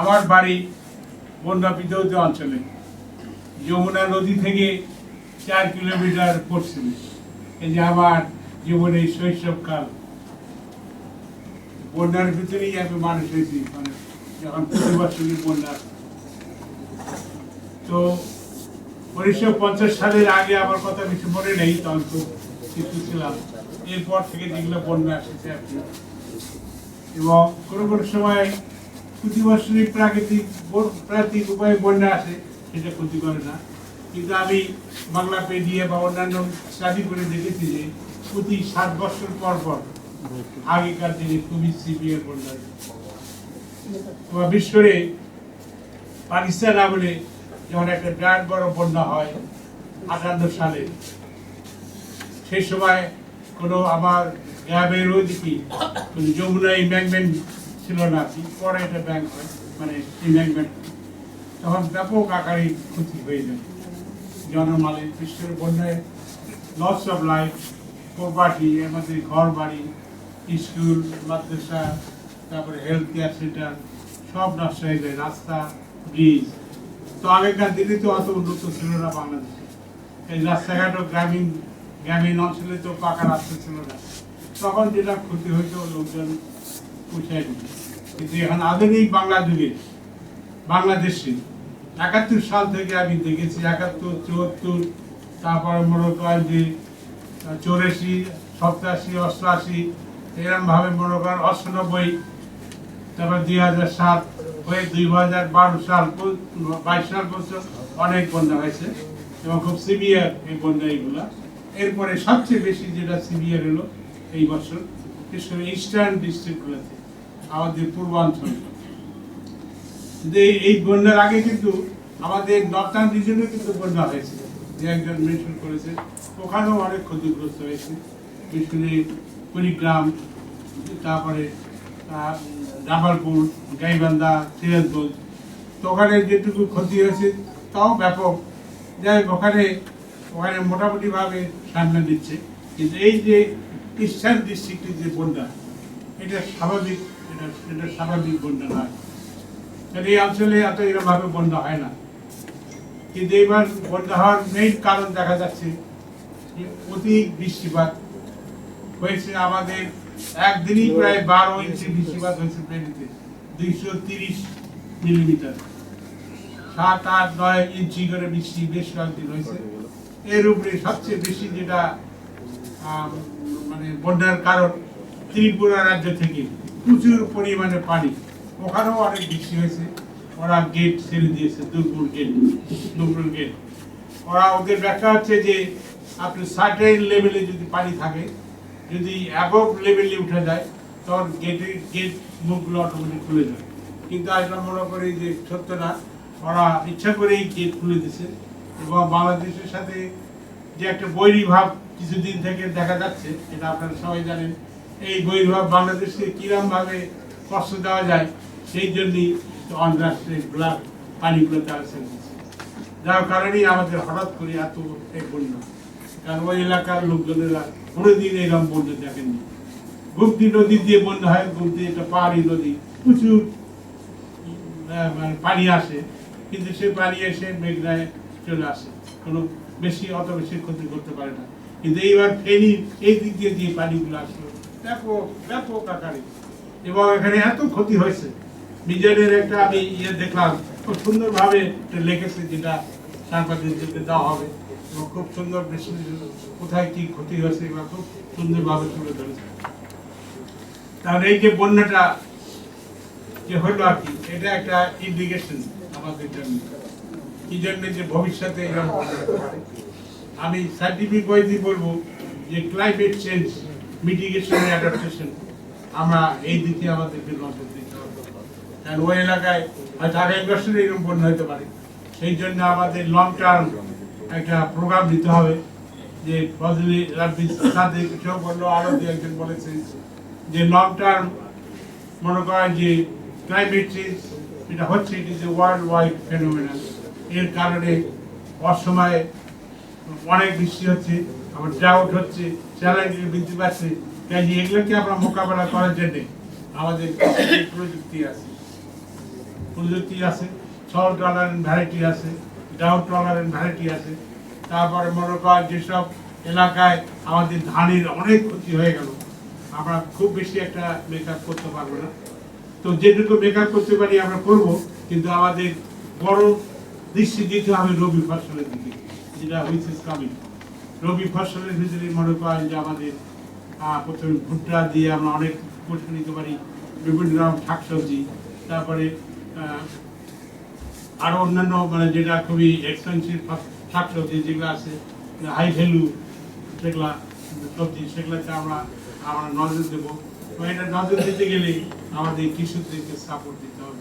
আমার বাড়ি বন্যা বিধৌত অঞ্চলে, যমুনা নদী থেকে চার কিলোমিটার পশ্চিমে। এই যে আমার জীবনের শৈশবকাল। বন্যার ভিতরেই আমি মানুষ হয়েছি মানে যখন প্রতি বছরই বন্যা। তো উনিশশো পঞ্চাশ সালের আগে আমার কথা কিছু মনে নেই, তখন খুব কিছু ছিলাম। এরপর থেকে যেগুলো বন্যা এসেছে আর কি। এবং কোনো কোনো সময় প্রতি প্রাকৃতিক প্রাকৃতিক উপায়ে বন্যা আসে সেটা ক্ষতি করে না। কিন্তু আমি বাংলা পেডিয়ে বা অন্যান্য স্টাডি করে দেখেছি যে প্রতি সাত বছর পর পর আগেকার দিনে খুবই সিভিয়ার বন্যা করে পাকিস্তান আমলে যেমন একটা বিরাট বড় বন্যা হয় আটান্ন সালে, সেই সময় কোনো আমার গ্রামের ওইদিকে কোনো যমুনা ইম্যাঙ্কমেন্ট ছিল না, পরে এটা ব্যাংক মানে ইম্যাঙ্কমেন্ট তখন ব্যাপক আকারে ক্ষতি হয়ে যায়। জনমালের বিশেষ করে বন্যায় লস অফ লাইফ প্রপার্টি আমাদের ঘর বাড়ি স্কুল মাদ্রাসা, তারপরে হেলথ কেয়ার সেন্টার সব নষ্ট হয়ে যায়, রাস্তা ব্রিজ তো আগেকার দিনে তো অত উন্নত ছিল না বাংলাদেশে। এই রাস্তাঘাটও গ্রামীণ গ্রামীণ অঞ্চলে তো পাকা রাস্তা ছিল না। তখন যেটা ক্ষতি হয়েছে লোকজন দিত কিন্তু এখন আধুনিক বাংলা যুগে, বাংলাদেশে একাত্তর সাল থেকে আমি দেখেছি, একাত্তর, চুয়াত্তর, তারপরে মনে করেন যে চৌরাশি, সপ্তাশি, অষ্টআশি এরকম ভাবে মনে করেন অষ্টানব্বই, তারপর দুই হাজার সাত হয়ে দুই হাজার বারো সাল বাইশ সাল পর্যন্ত অনেক বন্যা হয়েছে এবং খুব সিভিয়ার এই বন্যা এইগুলা। এরপরে সবচেয়ে বেশি যেটা সিভিয়ার হলো এই বছর, বিশেষ করে ইস্টার্ন ডিস্ট্রিক্টগুলোতে আমাদের পূর্বাঞ্চল। কিন্তু এই- বন্যার আগে কিন্তু আমাদের নর্থার্ন রিজনে কিন্তু বন্যা হয়েছে। যে একজন মেনশন করেছে, ওখানেও অনেক ক্ষতিগ্রস্ত হয়েছে। বিশেষ কুড়িগ্রাম, তারপরে জামালপুর গাইবান্ধা, সিরাজগঞ্জ। তো ওখানে যেটুকু ক্ষতি হয়েছে, তাও ব্যাপক। যাই ওখানে ওখানে মোটামুটিভাবে সামনে দিচ্ছে। কিন্তু এই যে ইস্টার্ন ডিস্ট্রিক্টের যে বন্যা এটা স্বাভাবিক, এটা এটা স্বাভাবিক বন্যা নয়। এই অঞ্চলে এত এরকমভাবে বন্যা হয় না। কিন্তু এবার বন্যা হওয়ার মেইন কারণ দেখা যাচ্ছে যে অতি বৃষ্টিপাত হয়েছে আমাদের একদিনই প্রায় বারো ইঞ্চি বৃষ্টিপাত হয়েছে ফেনীতে দুইশো তিরিশ মিলিমিটার। সাত, আট, নয় ইঞ্চি করে বৃষ্টি বেশ কয়েকদিন হয়েছে। এর উপরে সবচেয়ে বেশি যেটা মানে বন্যার কারণ ত্রিপুরা রাজ্য থেকে প্রচুর পরিমাণে পানি। ওখানেও অনেক বৃষ্টি হয়েছে। ওরা গেট ছেড়ে দিয়েছে দুর্গুর গেট দুর্গুর গেট ওরা ওদের ব্যাখ্যা হচ্ছে যে, আপনি সার্টেন লেভেলে যদি পানি থাকে, যদি অ্যাবভ লেভেলে উঠে যায়, তখন গেটের গেট মুখগুলো অটোমেটিক খুলে যায় কিন্তু আমরা মনে করি যে সত্য না ওরা ইচ্ছা করেই গেট খুলে দিছে এবং বাংলাদেশের সাথে যে একটা বৈরীভাব কিছুদিন থেকে দেখা যাচ্ছে, এটা আপনারা সবাই জানেন এই বৈরীভাব বাংলাদেশকে কিরম ভাবে কষ্ট দেওয়া যায়, সেই জন্যই অন্ধ্রাষ্ট্রের ব্লাড পানিগুলো তারা ছেড়ে যার কারণেই আমাদের হঠাৎ করে এত বন্যা। কারণ ওই এলাকার লোকজনেরা কোনোদিন এরকম বন্যা দেখেননি। গুপ্তি নদী দিয়ে বন্যা হয়, গুপ্তি একটা পাহাড়ি নদী, প্রচুর মানে পানি আসে। কিন্তু সে পানি এসে মেঘনায় চলে আসে। কোনো বেশি, অত বেশি ক্ষতি করতে পারে না। কিন্তু এইবার ফেনী, এই দিক দিয়ে যে পানিগুলো আসলো ব্যাপক আকারে। এবং এখানে এত ক্ষতি হয়েছে। একটা আমি ইয়ে দেখলাম, খুব সুন্দরভাবে লিখেছে যেটা সাংবাদিকদেরকে দেওয়া হবে। এবং খুব সুন্দর কোথায় কি ক্ষতি হয়েছে খুব সুন্দরভাবে তুলে ধরেছে। তাহলে এই যে বন্যাটা যে হলো আর কি, এটা একটা ইন্ডিকেশন আমাদের জন্য। কি জন্য যে ভবিষ্যতে। আমি সাইন্টিফিক ওয়েতে বলব যে ক্লাইমেট চেঞ্জ মিটিগেশন অ্যাডাপ্টেশন আমরা এই দিকে আমাদের নজর দিতে হবে। কারণ ওই এলাকায় হয়তো আগামী বছরে এরকম বন্যা হতে পারে। সেই জন্য আমাদের লং টার্ম একটা প্রোগ্রাম দিতে হবে যে দু একজন বলেছে যে লং টার্ম মনে করেন যে ক্লাইমেট চেঞ্জ এটা হচ্ছে it is a world wide phenomena এর কারণে অসময়ে অনেক বৃষ্টি হচ্ছে। আবার ড্রাউট হচ্ছে চ্যালেঞ্জ বৃদ্ধি পাচ্ছে, কাজে এগুলোকে আমরা মোকাবেলা করার জন্য আমাদের প্রযুক্তি আছে। প্রযুক্তি আছে সল টলারেন্ট ভ্যারাইটি আছে ডাউট টলারেন্ট ভ্যারাইটি আছে। তারপরে মনে করেন যেসব এলাকায় আমাদের ধানের অনেক ক্ষতি হয়ে গেল, আমরা খুব বেশি একটা মেকআপ করতে পারব না। তো যেটুকু মেকআপ করতে পারি আমরা করব, কিন্তু আমাদের বড় দৃষ্টি দিতে হবে রবি ফসলের দিকে, যেটা হুইচ ইজ কামিং রবি ফসলের ভিতরে মনে করেন যে আমাদের প্রথমে ভুট্টা দিয়ে আমরা অনেক করতে নিতে পারি বিভিন্ন রকম শাকসবজি তারপরে আহ, আরও অন্যান্য মানে যেটা খুবই এক্সপেন্সিভ শাকসবজি যেগুলো আছে হাই ভ্যালু সেগুলা সবজি সেগুলোতে আমরা আমরা নজর দেবো। তো এটা নজর দিতে গেলে আমাদের কৃষকদেরকে সাপোর্ট দিতে হবে।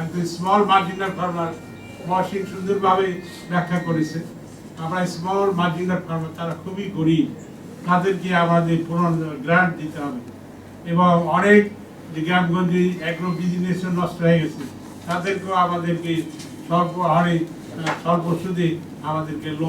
একদম স্মল মার্জিনাল ফার্মার মহসিন সুন্দরভাবে ব্যাখ্যা করেছে। আমরা স্মল মার্জিনাল ফার্মার তারা খুবই গরিব। তাদেরকে আমাদের পুনর গ্রান্ট দিতে হবে। এবং অনেক যে গ্রামগঞ্জে অ্যাগ্রো বিজনেসও নষ্ট হয়ে গেছে, তাদেরকেও আমাদেরকে স্বল্প হারে স্বল্প সুদে আমাদেরকে লোন